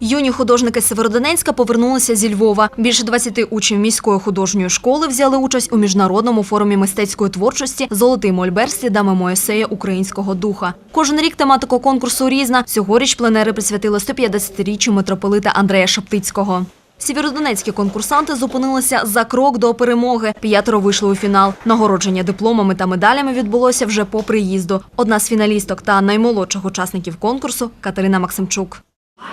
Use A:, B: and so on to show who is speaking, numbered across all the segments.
A: Юні художники Северодонецька повернулися зі Львова. Більше 20 учнів міської художньої школи взяли участь у міжнародному форумі мистецької творчості Золотий Мольбер слідами Моїсея українського духа. Кожен рік тематика конкурсу різна. Цьогоріч пленери присвятили 150-річчю митрополита Андрея Шептицького. Сєвєродонецькі конкурсанти зупинилися за крок до перемоги. П'ятеро вийшли у фінал. Нагородження дипломами та медалями відбулося вже по приїзду. Одна з фіналісток та наймолодших учасників конкурсу Катерина Максимчук.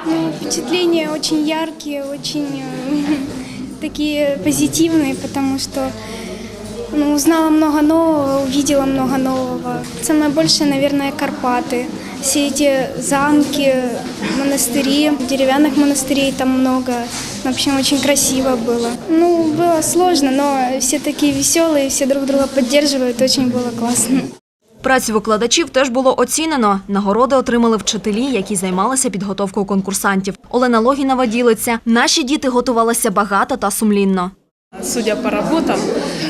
B: Ну, впечатления очень яркие, очень э, такие позитивные, потому что ну, узнала много нового, увидела много нового. Самое большее, наверное, Карпаты. Все эти замки, монастыри, деревянных монастырей там много. В общем, очень красиво было. Ну, было сложно, но все такие веселые, все друг друга поддерживают, очень было классно.
A: Працю викладачів теж було оцінено. Нагороди отримали вчителі, які займалися підготовкою конкурсантів. Олена Логінова ділиться. Наші діти готувалися багато та сумлінно.
C: Судя по работам,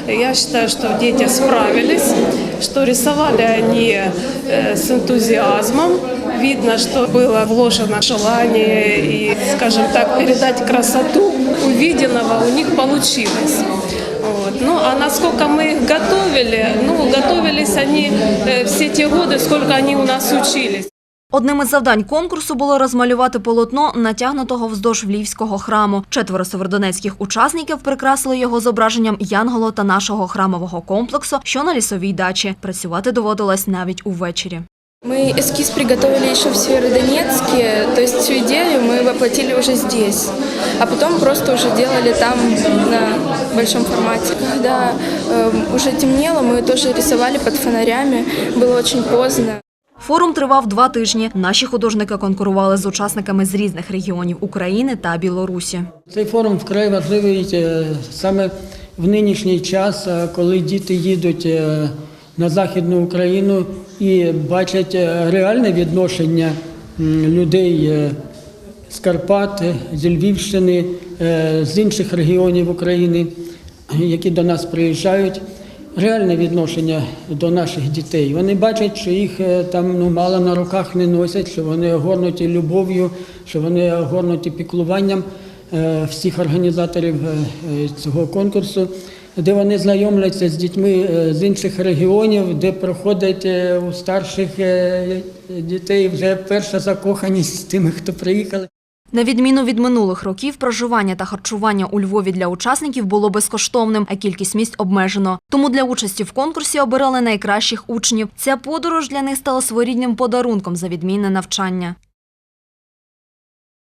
C: я считаю, что дети справились, что рисовали они э, с энтузиазмом. Видно, что было вложено желание и, скажем так, передать красоту увиденного у них получилось. Вот. Ну, а насколько мы их готовили, ну, готовились они э, все те годы, сколько они у нас учились.
A: Одним із завдань конкурсу було розмалювати полотно натягнутого вздовж Львівського храму. Четверо северодонецьких учасників прикрасили його зображенням Янгола та нашого храмового комплексу, що на лісовій дачі. Працювати доводилось навіть увечері.
D: Мы эскиз приготовили еще в Северодонецке, то есть всю идею мы воплотили уже здесь, а потом просто уже делали там на большом формате. Когда э, уже темнело, мы тоже рисовали под фонарями, было очень поздно.
A: Форум тривав два тижні. Наші художники конкурували з учасниками з різних регіонів України та Білорусі.
E: Цей форум вкрай важливий е, саме в нинішній час, е, коли діти їдуть е, на Західну Україну і бачать е, реальне відношення м, людей е, з Карпат, е, зі Львівщини, е, з інших регіонів України, які до нас приїжджають. Реальне відношення до наших дітей. Вони бачать, що їх е, там ну, мало на руках не носять, що вони огорнуті любов'ю, що вони огорнуті піклуванням всіх організаторів цього конкурсу, де вони знайомляться з дітьми з інших регіонів, де проходить у старших дітей вже перша закоханість з тими, хто приїхали.
A: На відміну від минулих років, проживання та харчування у Львові для учасників було безкоштовним, а кількість місць обмежено. Тому для участі в конкурсі обирали найкращих учнів. Ця подорож для них стала своєрідним подарунком за відмінне навчання.